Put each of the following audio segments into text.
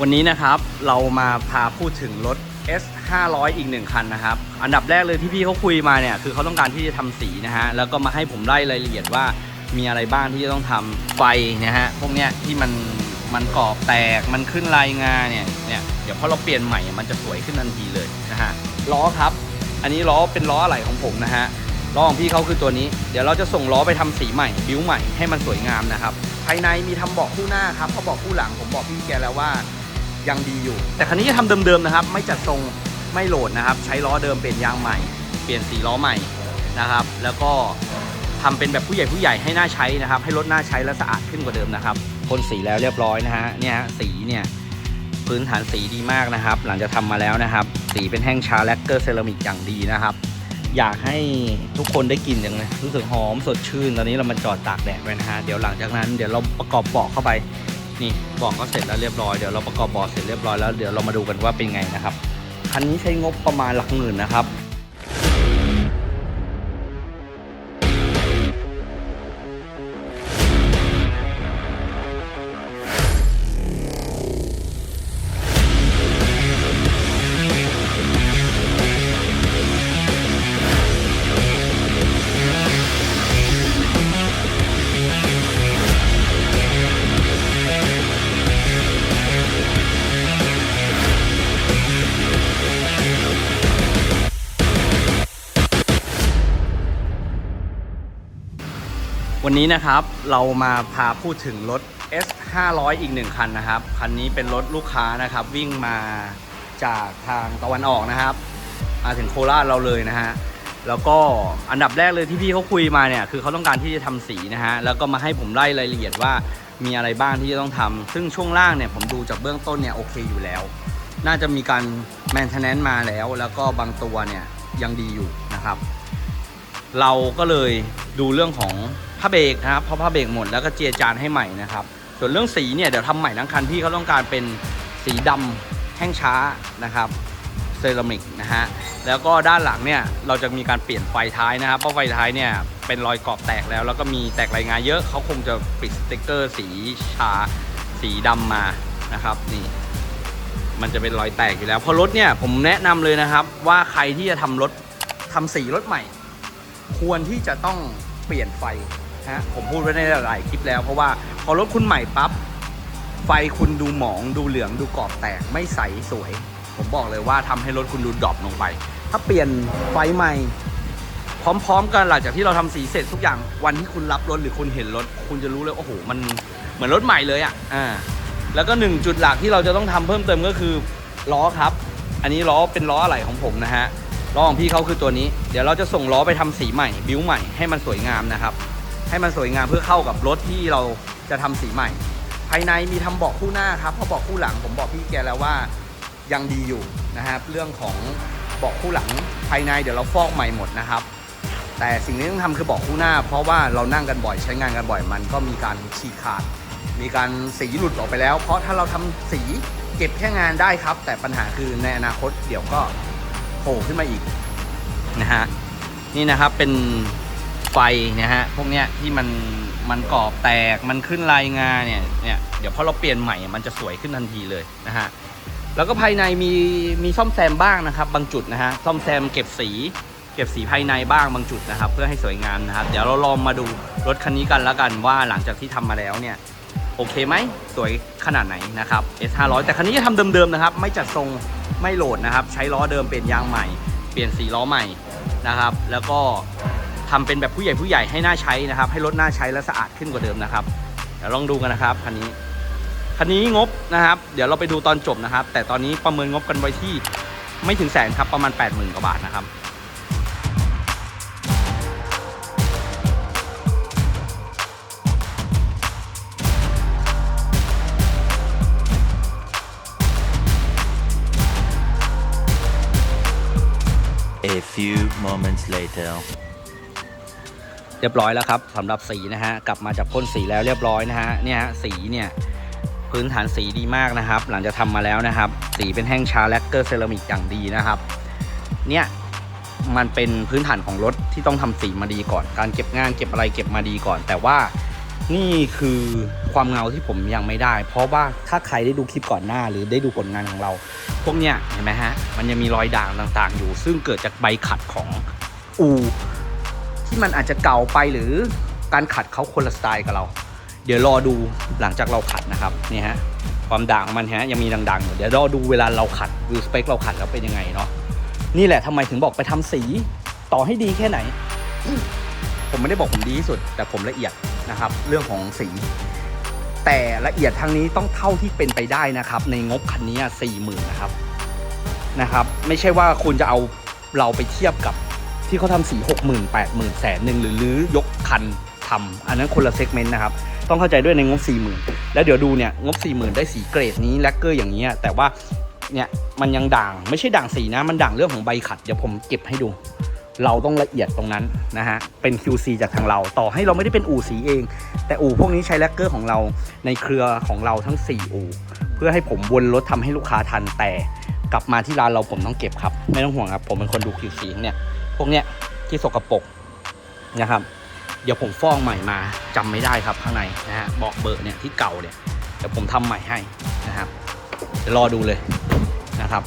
วันนี้นะครับเรามาพาพูดถึงรถ S 500อีกหนึ่งคันนะครับ อันดับแรกเลยที่พี่เขาคุยมาเนี่ยคือเขาต้องการที่จะทำสีนะฮะ แล้วก็มาให้ผมไล่รายละเอียดว่ามีอะไรบ้างที่จะต้องทำไฟนะฮะ พวกเนี้ยที่มันมันกรอบแตก มันขึ้นลายงาเนี่ย เนี่ย เดี๋ยวพอเราเปลี่ยนใหม่ มันจะสวยขึ้นทันทีเลยนะฮะ ล้อครับ อันนี้ล้อเป็นล้ออะไหล่ของผมนะฮะ ล้อของพี่เขาคือตัวนี้ เดี๋ยวเราจะส่งล้อไปทำสีใหม่ บิ้วใหม่ให้มันสวยงามนะครับ ภายในมีทำเบาะคู่หน้าครับเพราเบาะคู่หลังผมบอกพี่แกแล้วว่า ยังดีอยู่ แต่คันนี้จะทำเดิมๆนะครับ ไม่จัดทรงไม่โหลดนะครับ ใช้ล้อเดิมเปลี่ยนยางใหม่ เปลี่ยนสีล้อใหม่นะครับ แล้วก็ทำเป็นแบบผู้ใหญ่ผู้ใหญ่ให้หน้าใช้นะครับ ให้รถหน้าใช้และสะอาดขึ้นกว่าเดิมนะครับพ่นสีแล้วเรียบร้อยนะฮะเนี่ยสีเนี่ยพื้นฐานสีดีมากนะครับ หลังจากทำมาแล้วนะครับ สีเป็นแห้งชาแลกเกอร์เซรามิกอย่างดีนะครับ อยากให้ทุกคนได้กลิ่นอย่างเลยรู้สึกหอมสดชื่น ตอนนี้เรามาจอดตากแดดไว้นะฮะเดี๋ยวหลังจากนั้นเดี๋ยวเราประกอบเบาะเข้าไป นี่บอกก็เสร็จแล้วเรียบร้อยเดี๋ยวเราประกอบบาะเสร็จเรียบร้อยแล้วเดี๋ยวเรามาดูกันว่าเป็นไงนะครับคันนี้ใช้งบประมาณหลักหมื่นนะครับ นี้นะครับเรามาพาพูดถึงรถ S 500อีกหนึ่งคันนะครับ คันนี้เป็นรถลูกค้านะครับ วิ่งมาจากทางตะวันออกนะครับมาถึงโคราชเราเลยนะฮะแล้วก็อันดับแรกเลยที่พี่เขาคุยมาเนี่ยคือเขาต้องการที่จะทำสีนะฮะแล้วก็มาให้ผมไล่รายละเอียดว่ามีอะไรบ้างที่จะต้องทำซึ่งช่วงล่างเนี่ยผมดูจากเบื้องต้นเนี่ยโอเคอยู่แล้ว น่าจะมีการแมนเทนแนนซ์มาแล้ว แล้วก็บางตัวเนี่ยยังดีอยู่นะครับ เราก็เลยดูเรื่องของ ผ้าเบรกนะครับเพราะผ้าเบรกหมดแล้วก็เจียจานให้ใหม่นะครับ ส่วนเรื่องสีเนี่ยเดี๋ยวทำใหม่ทั้งคันพี่เขาต้องการเป็นสีดำแห้งช้านะครับเซรามิกนะฮะแล้วก็ด้านหลังเนี่ยเราจะมีการเปลี่ยนไฟท้ายนะครับเพราะไฟท้ายเนี่ยเป็นรอยกรอบแตกแล้ว แล้วก็มีแตกรายงานเยอะเขาคงจะปิดสติกเกอร์สีชาสีดำมานะครับนี่มันจะเป็นรอยแตกอยู่แล้วเพราะรถเนี่ยผมแนะนำเลยนะครับ ว่าใครที่จะทำรถทำสีรถใหม่ ควรที่จะต้องเปลี่ยนไฟ ฮะผมพูดไว้ในหลายคลิปแล้ว เพราะว่าพอรถคุณใหม่ปั๊บไฟคุณดูหมองดูเหลืองดูกรอบแตกไม่ใสสวย ผมบอกเลยว่าทำให้รถคุณดูดรอปลงไป ถ้าเปลี่ยนไฟใหม่ พร้อม ๆ กันหลังจากที่เราทำสีเสร็จทุกอย่างวันที่คุณรับรถหรือคุณเห็นรถ คุณจะรู้เลยโอ้โหมันเหมือนรถใหม่เลยอะอ่าแล้วก็หนึ่งจุดหลักที่เราจะต้องทำเพิ่มเติมก็คือล้อครับ อันนี้ล้อเป็นล้ออะไหล่ของผมนะฮะล้อของพี่เขาคือตัวนี้ เดี๋ยวเราจะส่งล้อไปทำสีใหม่ บิ้วใหม่ให้มันสวยงามนะครับ ให้มันสวยงามเพื่อเข้ากับรถที่เราจะทำสีใหม่ ภายในมีทำเบาะคู่หน้าครับเพราะเบาะคู่หลังผมบอกพี่แกแล้วว่ายังดีอยู่นะครับ เรื่องของเบาะคู่หลังภายในเดี๋ยวเราฟอกใหม่หมดนะครับ แต่สิ่งที่ต้องทำคือเบาะคู่หน้า เพราะว่าเรานั่งกันบ่อยใช้งานกันบ่อยมันก็มีการฉีกขาด มีการสีหลุดออกไปแล้ว เพราะถ้าเราทำสีเก็บแค่งานได้ครับ แต่ปัญหาคือในอนาคตเดี๋ยวก็โผล่ขึ้นมาอีกนะฮะนี่นะครับเป็น ไฟนะฮะพวกเนี้ยที่มันมันกรอบแตกมันขึ้นลายงาเนี่ยเนี่ยเดี๋ยวพอเราเปลี่ยนใหม่มันจะสวยขึ้นทันทีเลยนะฮะแล้วก็ภายในมีมีซ่อมแซมบ้างนะครับ บางจุดนะฮะซ่อมแซมเก็บสี เก็บสีภายในบ้างบางจุดนะครับ เพื่อให้สวยงามนะครับ เดี๋ยวเราลองมาดูรถคันนี้กันแล้วกันว่าหลังจากที่ทำมาแล้วเนี่ยโอเคไหมสวยขนาดไหนนะครับ S 5 0 0 แต่คันนี้จะทำเดิมๆนะครับ ไม่จัดทรงไม่โหลดนะครับ ใช้ล้อเดิมเป็นยางใหม่ เปลี่ยนสีล้อใหม่นะครับ แล้วก็ ทำเป็นแบบผู้ใหญ่ผู้ใหญ่ให้หน้าใช้นะครับ ให้รถหน้าใช้และสะอาดขึ้นกว่าเดิมนะครับเดี๋ยวลองดูกันนะครับคันนี้คันนี้งบนะครับ เดี๋ยวเราไปดูตอนจบนะครับ แต่ตอนนี้ประเมินงบกันไว้ที่ไม่ถึงแสนครับประมาณ 80,000กว่าบาทนะครับ A few moments later. เรียบร้อยแล้วครับสำหรับสีนะฮะกลับมาจากพ่นสีแล้วเรียบร้อยนะฮะเนี่ยสีเนี่ยพื้นฐานสีดีมากนะครับ หลังจากทำมาแล้วนะครับ สีเป็นแห้งชาแลกเกอร์เซรามิกอย่างดีนะครับ เนี่ยมันเป็นพื้นฐานของรถที่ต้องทำสีมาดีก่อน การเก็บงานเก็บอะไรเก็บมาดีก่อน แต่ว่านี่คือความเงาที่ผมยังไม่ได้ เพราะว่าถ้าใครได้ดูคลิปก่อนหน้า หรือได้ดูผลงานของเรา พวกเนี้ยเห็นไหมฮะมันยังมีรอยด่างต่างๆ อยู่ ซึ่งเกิดจากใบขัดของอู ที่มันอาจจะเก่าไปหรือการขัดเขาคนละสไตล์กับเรา เดี๋ยวรอดูหลังจากเราขัดนะครับนี่ฮะความด่างของมันฮะยังมีด่างๆอยู่เดี๋ยวรอดูเวลาเราขัดวิสเปคเราขัดแล้วเป็นยังไงเนาะนี่แหละทำไมถึงบอกไปทำสีต่อให้ดีแค่ไหน ผมไม่ได้บอกผมดีที่สุด แต่ผมละเอียดนะครับ เรื่องของสี แต่ละเอียดทางนี้ต้องเท่าที่เป็นไปได้นะครับ ในงบคันนี้สี่หมื่นนะครับนะครับ ไม่ใช่ว่าคุณจะเอาเราไปเทียบกับ ที่เขาทำสีหกหมื่นแปดหมื่นแสนหนึ่งหรือรื้อยกคันทำอันนั้นคนละเซกเมนต์นะครับ ต้องเข้าใจด้วยในงบ4 0,000แล้วเดี๋ยวดูเนี่ยงบ4 0,000ได้สีเกรดนี้แลกเกอร์อย่างนี้ยแต่ว่าเนี่ยมันยังด่างไม่ใช่ด่างสีนะ มันด่างเรื่องของใบขัด เดี๋ยวผมเก็บให้ดู เราต้องละเอียดตรงนั้นนะฮะ เป็น QC จากทางเรา ต่อให้เราไม่ได้เป็นอู่สีเอง แต่อู่พวกนี้ใช้แลกเกอร์ของเราในเครือของเราทั้ง 4 อู่ เพื่อให้ผมวนรถทำให้ลูกค้าทันแต่ กลับมาที่ร้านเราผมต้องเก็บครับ ไม่ต้องห่วงครับ ผมเป็นคนดู QC เนี่ย พวกเนี้ยที่สกปรกนะครับ เดี๋ยวผมฟ้องใหม่มาจำไม่ได้ครับข้างในนะฮะเบาะเบอร์เนี่ยที่เก่าเนี่ยเดี๋ยวผมทำใหม่ให้นะครับเดี๋ยวรอดูเลยนะครับ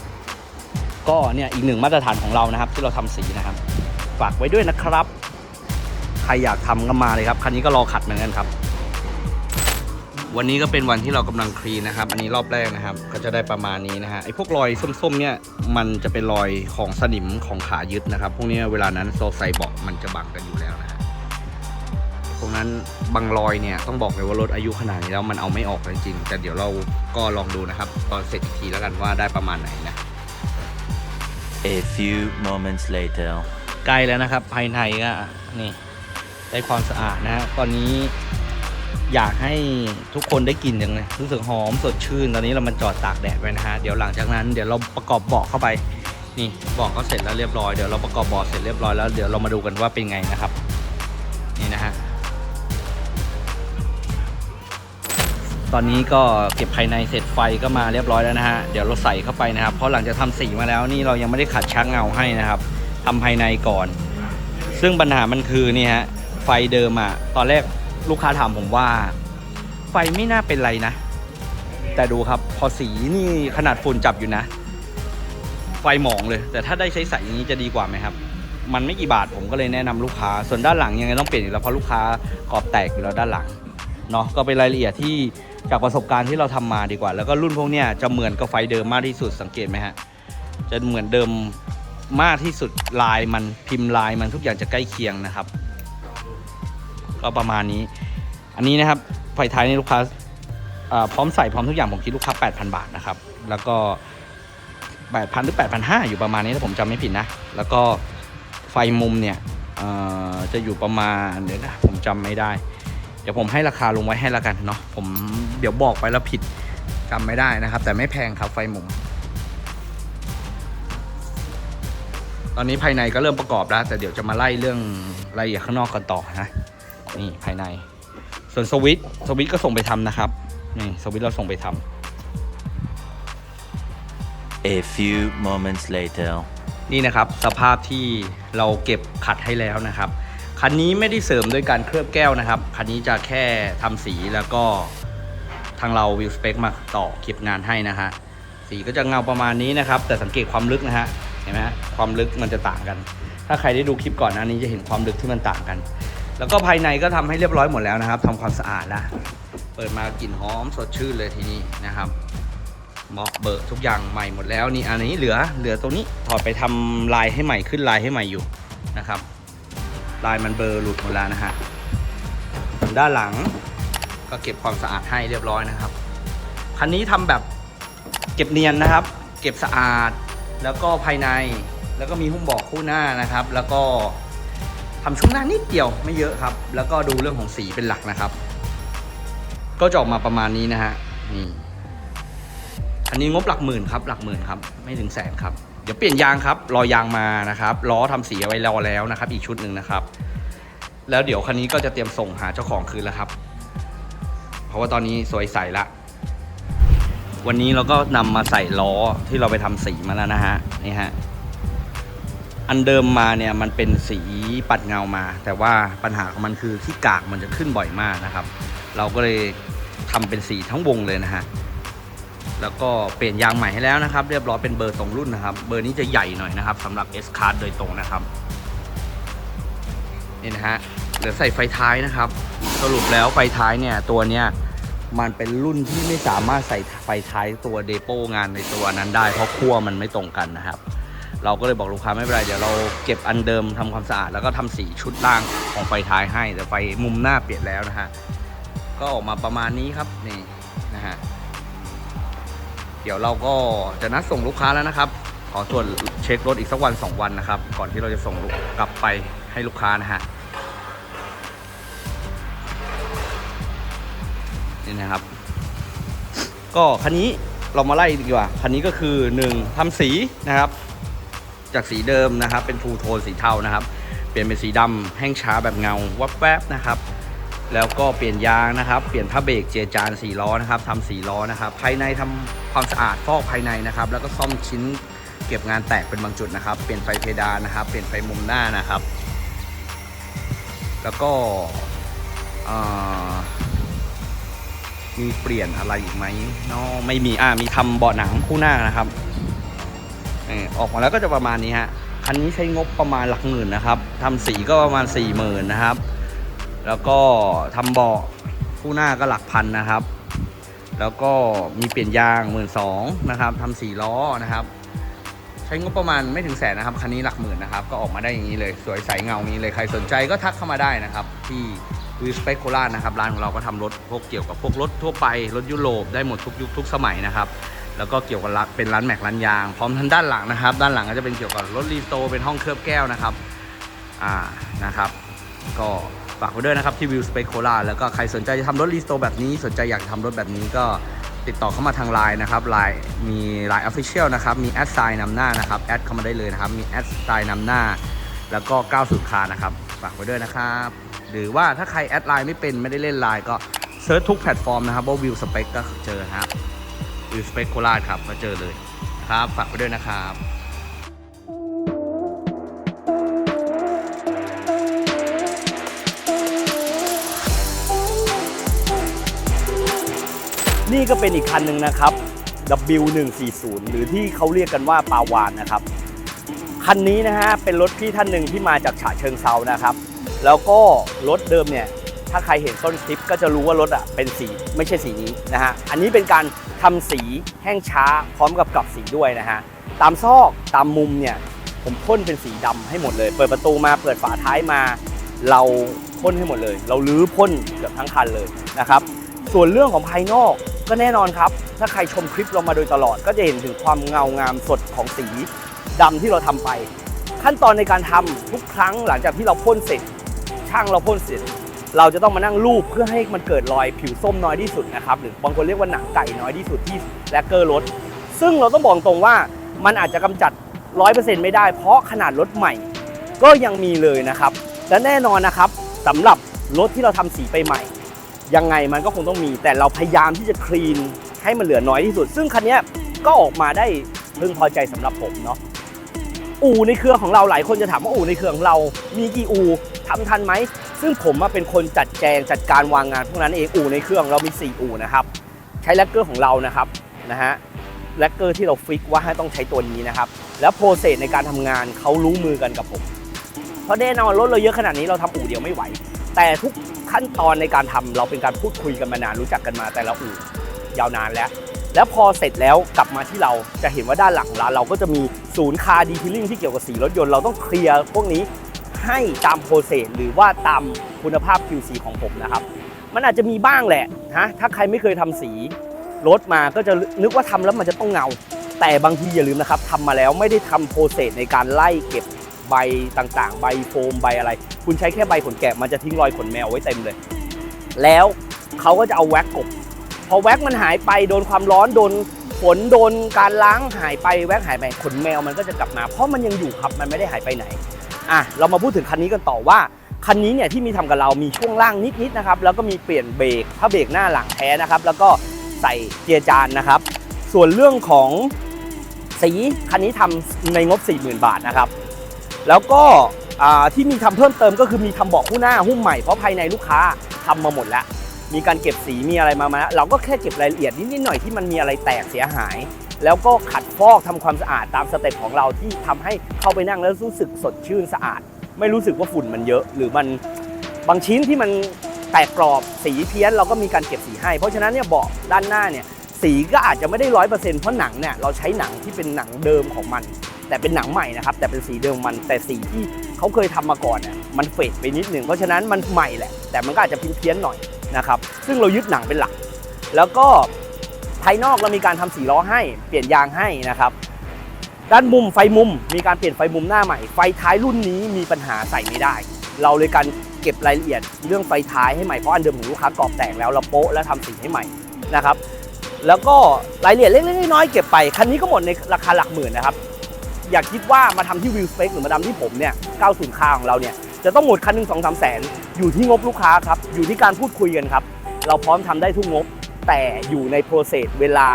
ก็เนี่ยอีกหนึ่งมาตรฐานของเรานะครับ ที่เราทำสีนะครับ ฝากไว้ด้วยนะครับ ใครอยากทำก็มาเลยครับคันนี้ก็รอขัดเหมือนกันครับ วันนี้ก็เป็นวันที่เรากำลังคลีนนะครับ อันนี้รอบแรกนะครับ ก็จะได้ประมาณนี้นะฮะไอ้พวกรอยส้มๆเนี่ยมันจะเป็นรอยของสนิมของขายึดนะครับ พวกนี้เวลานั้นโซใส่เบาะมันจะบังกันอยู่แล้วนะฮะตรงนั้นบางรอยเนี่ยต้องบอกเลยว่ารถอายุขนาดนี้แล้วมันเอาไม่ออกจริงๆแต่เดี๋ยวเราก็ลองดูนะครับตอนเสร็จอีกทีแล้วกันว่าได้ประมาณไหนนะ A few moments later. ใกล้แล้วนะครับ ภายในก็นี่ได้ความสะอาดนะฮะตอนนี้ อยากให้ทุกคนได้กลิ่นอย่างเลยรู้สึกหอมสดชื่น ตอนนี้เรามันจอดตากแดดไว้นะฮะ เดี๋ยวหลังจากนั้นเดี๋ยวเราประกอบเบาะเข้าไป นี่เบาะก็เสร็จแล้วเรียบร้อย เดี๋ยวเราประกอบเบาะเสร็จเรียบร้อยแล้วเดี๋ยวเรามาดูกันว่าเป็นไงนะครับ นี่นะฮะ ตอนนี้ก็เก็บภายในเสร็จไฟก็มาเรียบร้อยแล้วนะฮะ เดี๋ยวเราใส่เข้าไปนะครับ เพราะหลังจากทำสีมาแล้วนี่เรายังไม่ได้ขัดชักเงาให้นะครับทำภายในก่อน ซึ่งปัญหามันคือนี่ฮะ ไฟเดิมอะตอนแรก ลูกค้าถามผมว่า ไฟไม่น่าเป็นไรนะ แต่ดูครับพอสีนี่ขนาดฝุ่นจับอยู่นะ ไฟหมองเลย แต่ถ้าได้ใช้ใสอย่างนี้จะดีกว่าไหมครับ มันไม่กี่บาทผมก็เลยแนะนำลูกค้า ส่วนด้านหลังยังไงต้องเปลี่ยนอยู่แล้วเพราะลูกค้ากรอบแตกอยู่แล้วด้านหลังเนาะก็เป็นรายละเอียดที่จากประสบการณ์ที่เราทำมาดีกว่า แล้วก็รุ่นพวกเนี้ยจะเหมือนกับไฟเดิมมากที่สุดสังเกตไหมฮะจะเหมือนเดิมมากที่สุดลายมันพิมพ์ลายมันทุกอย่างจะใกล้เคียงนะครับ ก็ประมาณนี้ อันนี้นะครับไฟท้ายนี่ลูกค้าพร้อมใส่พร้อมทุกอย่างผมคิดลูกค้า 8,000 บาทนะครับ แล้วก็ 8,000 หรือ 8,500 อยู่ประมาณนี้ถ้าผมจำไม่ผิดนะ แล้วก็ไฟมุมเนี่ยจะอยู่ประมาณเดี๋ยวนะผมจำไม่ได้ เดี๋ยวผมให้ราคาลงไว้ให้แล้วกันเนาะผมเดี๋ยวบอกไปแล้วผิดจำไม่ได้นะครับ แต่ไม่แพงครับไฟมุม ตอนนี้ภายในก็เริ่มประกอบแล้ว แต่เดี๋ยวจะมาไล่เรื่องรายละเอียดข้างนอกกันต่อนะ นี่ภายใน ส่วนสวิตช์สวิตช์ก็ส่งไปทำนะครับ นี่สวิตช์เราส่งไปทำ A few moments later. นี่นะครับ สภาพที่เราเก็บขัดให้แล้วนะครับ คันนี้ไม่ได้เสริมด้วยการเคลือบแก้วนะครับ คันนี้จะแค่ทำสีแล้วก็ทางเราวิวสเปคมาต่อเก็บงานให้นะฮะสีก็จะเงาประมาณนี้นะครับ แต่สังเกตความลึกนะฮะเห็นไหมฮะความลึกมันจะต่างกัน ถ้าใครได้ดูคลิปก่อนหน้านี้จะเห็นความลึกที่มันต่างกัน แล้วก็ภายในก็ทำให้เรียบร้อยหมดแล้วนะครับทำความสะอาดแล้วเปิดมากลิ่นหอมสดชื่นเลยทีนี้นะครับเหมาะเบิกทุกอย่างใหม่หมดแล้วนี่อันนี้เหลือเหลือตรงนี้ถอดไปทำลายให้ใหม่ขึ้นลายให้ใหม่อยู่นะครับ ลายมันเบอร์หลุดหมดแล้วนะฮะด้านหลังก็เก็บความสะอาดให้เรียบร้อยนะครับคันนี้ทำแบบเก็บเนียนนะครับ เก็บสะอาดแล้วก็ภายในแล้วก็มีหุ้มเบอกคู่หน้านะครับ แล้วก็ ทำช่วงหน้านิดเดียวไม่เยอะครับ แล้วก็ดูเรื่องของสีเป็นหลักนะครับ ก็จะออกมาประมาณนี้นะฮะนี่อันนี้งบหลักหมื่นครับหลักหมื่นครับไม่ถึงแสนครับเดี๋ยวเปลี่ยนยางครับรอยางมานะครับล้อทำสีไว้รอแล้วนะครับ อีกชุดหนึ่งนะครับ แล้วเดี๋ยวคันนี้ก็จะเตรียมส่งหาเจ้าของคืนแล้วครับ เพราะว่าตอนนี้สวยใสละวันนี้เราก็นำมาใส่ล้อที่เราไปทำสีมาแล้วนะฮะนี่ฮะ อันเดิมมาเนี่ยมันเป็นสีปัดเงามา แต่ว่าปัญหาของมันคือที่กากมันจะขึ้นบ่อยมากนะครับ เราก็เลยทำเป็นสีทั้งวงเลยนะฮะแล้วก็เปลี่ยนยางใหม่ให้แล้วนะครับ เรียบร้อยเป็นเบอร์ตรงรุ่นนะครับ เบอร์นี้จะใหญ่หน่อยนะครับสำหรับ S Card โดยตรงนะครับนี่นะฮะเหลือใส่ไฟท้ายนะครับ สรุปแล้วไฟท้ายเนี่ยตัวเนี้ยมันเป็นรุ่นที่ไม่สามารถใส่ไฟท้ายตัวเดโปงานในตัวนั้นได้ เพราะขั้วมันไม่ตรงกันนะครับ เราก็เลยบอกลูกค้าไม่เป็นไร เดี๋ยวเราเก็บอันเดิมทำความสะอาดแล้วก็ทำสีชุดล่างของไฟท้ายให้ แต่ไฟมุมหน้าเปลี่ยนแล้วนะฮะ ก็ออกมาประมาณนี้ครับนี่นะฮะ เดี๋ยวเราก็จะนัดส่งลูกค้าแล้วนะครับ ขอตรวจเช็ครถอีกสักวันสองวันนะครับ ก่อนที่เราจะส่งกลับไปให้ลูกค้านะฮะนี่นะครับ ก็คันนี้เรามาไล่ดีกว่า คันนี้ก็คือ 1ทำสีนะครับ จากสีเดิมนะครับ เป็นทูโทนสีเทานะครับ เปลี่ยนเป็นสีดำแห้งช้าแบบเงาวับแวบนะครับ แล้วก็เปลี่ยนยางนะครับ เปลี่ยนผ้าเบรกเจียจานสีล้อนะครับทำสีล้อนะครับ ภายในทำความสะอาดฟอกภายในนะครับ แล้วก็ซ่อมชิ้นเก็บงานแตกเป็นบางจุดนะครับ เปลี่ยนไฟเพดานนะครับ เปลี่ยนไฟมุมหน้านะครับ แล้วก็มีเปลี่ยนอะไรอีกไหมเนาะไม่มีอ่ามีทำเบาะหนังคู่หน้านะครับ ออกมาแล้วก็จะประมาณนี้ฮะคันนี้ใช้งบประมาณหลักหมื่นนะครับทำสีก็ประมาณ4ี่หมื่นนะครับ แล้วก็ทำเบาะคู่หน้าก็หลักพันนะครับ แล้วก็มีเปลี่ยนยางหมื่นสองนะครับทำสีล้อนะครับ ใช้งบประมาณไม่ถึงแสนนะครับคันนี้หลักหมื่นนะครับ ก็ออกมาได้อย่างนี้เลย สวยใสเงานี้เลยใครสนใจก็ทักเข้ามาได้นะครับ ที่วิสเปกโครานะครับร้านของเราก็ทำรถพวกเกี่ยวกับพวกรถทั่วไปรถยุโรปได้หมดทุกยุคทุกสมัยนะครับ แล้วก็เกี่ยวกับร้านเป็นร้านแม็กร้านยาง พร้อมทั้งด้านหลังนะครับ ด้านหลังก็จะเป็นเกี่ยวกับรถรีโตเป็นห้องเคลือบแก้วนะครับอ่านะครับ ก็ฝากไว้ด้วยนะครับที่วิวสเปคโคราแล้วก็ใครสนใจจะทำรถรีสโตแบบนี้ สนใจอยากทำรถแบบนี้ก็ติดต่อเข้ามาทางไลน์นะครับไลน์มีไลน์ออฟฟิเชียลนะครับ มีแอดไซน์นำหน้านะครับแอดเข้ามาได้เลยนะครับ มีแอดไซน์นำหน้า แล้วก็9สุดคานะครับฝากไว้ด้วยนะครับ หรือว่าถ้าใครแอดไลน์ไม่เป็นไม่ได้เล่นไลน์ก็เซิร์ชทุกแพลตฟอร์มนะครับว่าวิวสเปคก็เจอครับ วิวสเปคโคราครับก็เจอเลยครับ ฝากไว้ด้วยนะครับนี่ก็เป็นอีกคันหนึ่งนะครับ W140 หรือที่เขาเรียกกันว่าปาวานนะครับ คันนี้นะฮะเป็นรถพี่ท่านหนึ่งที่มาจากฉะเชิงเซานะครับ แล้วก็รถเดิมเนี่ย ถ้าใครเห็นต้นคลิปก็จะรู้ว่ารถอะเป็นสีไม่ใช่สีนี้นะฮะ อันนี้เป็นการทำสีแห้งช้าพร้อมกับกลับสีด้วยนะฮะ ตามซอกตามมุมเนี่ยผมพ่นเป็นสีดำให้หมดเลย เปิดประตูมาเปิดฝาท้ายมา เราพ่นให้หมดเลย เราลื้อพ่นเกือบทั้งคันเลยนะครับ ส่วนเรื่องของภายนอกก็แน่นอนครับ ถ้าใครชมคลิปเรามาโดยตลอด ก็จะเห็นถึงความเงางามสดของสีดำที่เราทำไป ขั้นตอนในการทำทุกครั้งหลังจากที่เราพ่นเสร็จ ช่างเราพ่นเสร็จ เราจะต้องมานั่งรูปเพื่อให้มันเกิดรอยผิวส้มน้อยที่สุดนะครับหรือบางคนเรียกว่าหนังไก่น้อยที่สุดที่แลกเกอร์รถ ซึ่งเราต้องบอกตรงว่ามันอาจจะกำจัด 100%ไม่ได้ เพราะขนาดรถใหม่ ก็ยังมีเลยนะครับ และแน่นอนนะครับสำหรับรถที่เราทำสีไปใหม่ ยังไงมันก็คงต้องมี แต่เราพยายามที่จะคลีนให้มันเหลือน้อยที่สุด ซึ่งคันนี้ก็ออกมาได้พึงพอใจสำหรับผมเนาะอู่ในเครือของเราหลายคนจะถามว่าอู่ในเครือของเรา มีกี่อู่ทำทันไหม ซึ่งผมมาเป็นคนจัดแจงจัดการวางงานพวกนั้นเองอู่ในเครื่องเรามี 4 อู่นะครับ ใช้แลกเกอร์ของเรานะครับนะฮะแลกเกอร์ที่เราฟิกว่าให้ต้องใช้ตัวนี้นะครับ แล้วโปรเซสในการทำงานเขารู้มือกันกับผม เพราะแน่นอนรถเราเยอะขนาดนี้เราทำอู่เดียวไม่ไหว แต่ทุกขั้นตอนในการทำเราเป็นการพูดคุยกันมานานรู้จักกันมาแต่ละอู่ยาวนานแล้วแล้วพอเสร็จแล้วกลับมาที่เราจะเห็นว่าด้านหลังร้านเราก็จะมีศูนย์คาร์ดีทิลลิ่งที่เกี่ยวกับสีรถยนต์เราต้องเคลียร์พวกนี้ ให้ตามโปรเซสหรือว่าตามคุณภาพ QC ของผมนะครับ มันอาจจะมีบ้างแหละนะถ้าใครไม่เคยทำสีรถมาก็จะนึกว่าทำแล้วมันจะต้องเงา แต่บางทีอย่าลืมนะครับทำมาแล้วไม่ได้ทำโปรเซสในการไล่เก็บใบต่างๆ ใบโฟมใบอะไร คุณใช้แค่ใบขนแกะมันจะทิ้งรอยขนแมวไว้เต็มเลย แล้วเขาก็จะเอาแว็กกบ พอแว็กมันหายไปโดนความร้อนโดนฝนโดนการล้างหายไปแว็กหายไปขนแมวมันก็จะกลับมา เพราะมันยังอยู่ครับมันไม่ได้หายไปไหน อะเรามาพูดถึงคันนี้กันต่อว่าคันนี้เนี่ยที่มีทำกับเรามีช่วงล่างนิดๆนะครับแล้วก็มีเปลี่ยนเบรกผ้าเบรกหน้าหลังแท้นะครับ แล้วก็ใส่เกียร์จานนะครับ ส่วนเรื่องของสีคันนี้ทำในงบ 40,000 บาทนะครับ แล้วก็ที่มีทำเพิ่มเติมก็คือมีทำเบาะคู่หน้าหุ้มใหม่เพราะภายในลูกค้าทำมาหมดแล้วมีการเก็บสีมีอะไรมามาแล้วเราก็แค่เก็บรายละเอียดนิดๆหน่อยที่มันมีอะไรแตกเสียหาย แล้วก็ขัดฟอกทำความสะอาดตามสเต็ปของเราที่ทำให้เข้าไปนั่งแล้วรู้สึกสดชื่นสะอาด ไม่รู้สึกว่าฝุ่นมันเยอะ หรือมันบางชิ้นที่มันแตกกรอบสีเพี้ยนเราก็มีการเก็บสีให้ เพราะฉะนั้นเนี่ยเบาะด้านหน้าเนี่ยสีก็อาจจะไม่ได้ร้อยเปอร์เซ็นต์เพราะหนังเนี่ยเราใช้หนังที่เป็นหนังเดิมของมัน แต่เป็นหนังใหม่นะครับแต่เป็นสีเดิมของมันแต่สีที่เขาเคยทำมาก่อนเนี่ยมันเฟดไปนิดหนึ่งเพราะฉะนั้นมันใหม่แหละแต่มันก็อาจจะเพี้ยนๆหน่อยนะครับซึ่งเรายึดหนังเป็นหลัก แล้วก็ ภายนอกเรามีการทำสีล้อให้ เปลี่ยนยางให้นะครับ ด้านมุมไฟมุม มีการเปลี่ยนไฟมุมหน้าใหม่ ไฟท้ายรุ่นนี้มีปัญหาใส่ไม่ได้ เราเลยการเก็บรายละเอียดเรื่องไฟท้ายให้ใหม่เพราะอันเดิมของลูกค้ากรอบแตกแล้วเราโป๊ะแล้วทำสีให้ใหม่นะครับ แล้วก็รายละเอียดเล็กๆน้อยๆเก็บไปคันนี้ก็หมดในราคาหลักหมื่นนะครับอย่าคิดว่ามาทำที่วิวสเปคหรือมาทำที่ผมเนี่ย90คาของเราเนี่ยจะต้องหมดคันหนึ่งสองสามแสนอยู่ที่งบลูกค้าครับอยู่ที่การพูดคุยกันครับ เราพร้อมทำได้ทุกงบ แต่อยู่ในโปรเซสเวลา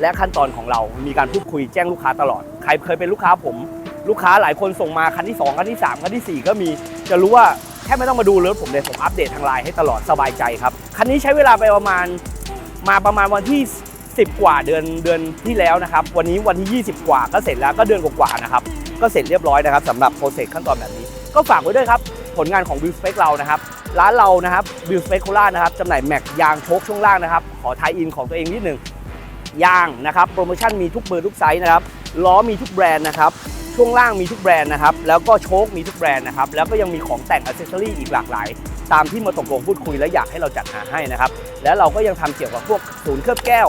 และขั้นตอนของเรามีการพูดคุยแจ้งลูกค้าตลอด ใครเคยเป็นลูกค้าผม ลูกค้าหลายคนส่งมาคันที่ 2 คันที่ 3 คันทีสี่ 4 ก็มี จะรู้ว่าแค่ไม่ต้องมาดูรถผมเลยผมอัปเดตทางไลน์ให้ตลอดสบายใจครับ คันนี้ใช้เวลาไปประมาณมาประมาณวันที่ 10 กว่าเดือนเดือนที่แล้วนะครับ วันนี้วันที่ 20 กว่าก็เสร็จแล้วก็เดือนกว่าๆนะครับ ก็เสร็จเรียบร้อยนะครับสำหรับโปรเซสขั้นตอนแบบนี้ ก็ฝากไว้ด้วยครับ ผลงานของ Build Spec เรานะครับ ร้านเรานะครับ Build Spec โครานะครับจำหน่ายแม็กยางโชคช่วงล่างนะครับ ขอทายอินของตัวเองนิดหนึ่งยางนะครับโปรโมชั่นมีทุกเบอร์ทุกไซส์นะครับล้อมีทุกแบรนด์นะครับช่วงล่างมีทุกแบรนด์นะครับแล้วก็โชคมีทุกแบรนด์นะครับแล้วก็ยังมีของแต่งอ c เซสซอรี่อีกหลากหลาย ตามที่มาตกลงพูดคุยและอยากให้เราจัดหาให้นะครับแล้วเราก็ยังทำเกี่ยวกับพวกศูนย์เคลือบแก้ว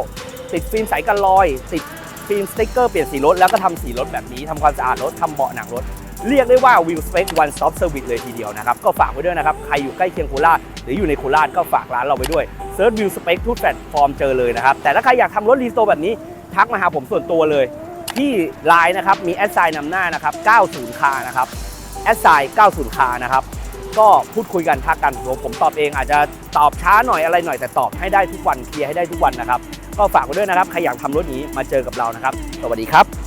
ติดฟิล์มใสกันรอย ติดฟิล์มสติ๊กเกอร์เปลี่ยนสีรถแล้วก็ทำสีรถแบบนี้ทำความสะอาดรถทำเบาะหนังรถ เรียกได้ว่า Will Spec One Stop Service เลยทีเดียวนะครับ ก็ฝากไว้ด้วยนะครับ ใครอยู่ใกล้เคียงโคราชหรืออยู่ในโคราชก็ฝากร้านเราไว้ด้วยเซิร์ช Will Spec ทุกแพลตฟอร์มเจอเลยนะครับ แต่ถ้าใครอยากทำรถรีสโตร์แบบนี้ ทักมาหาผมส่วนตัวเลย ที่ไลน์นะครับมีแอดไซน์นำหน้านะครับ 90 คานะครับแอดไซน์90 คานะครับก็พูดคุยกันทักกันผมผมตอบเองอาจจะตอบช้าหน่อยอะไรหน่อยแต่ตอบให้ได้ทุกวันเคลียร์ให้ได้ทุกวันนะครับก็ฝากไว้ด้วยนะครับใครอยากทำรถนี้มาเจอกับเรานะครับ สวัสดีครับ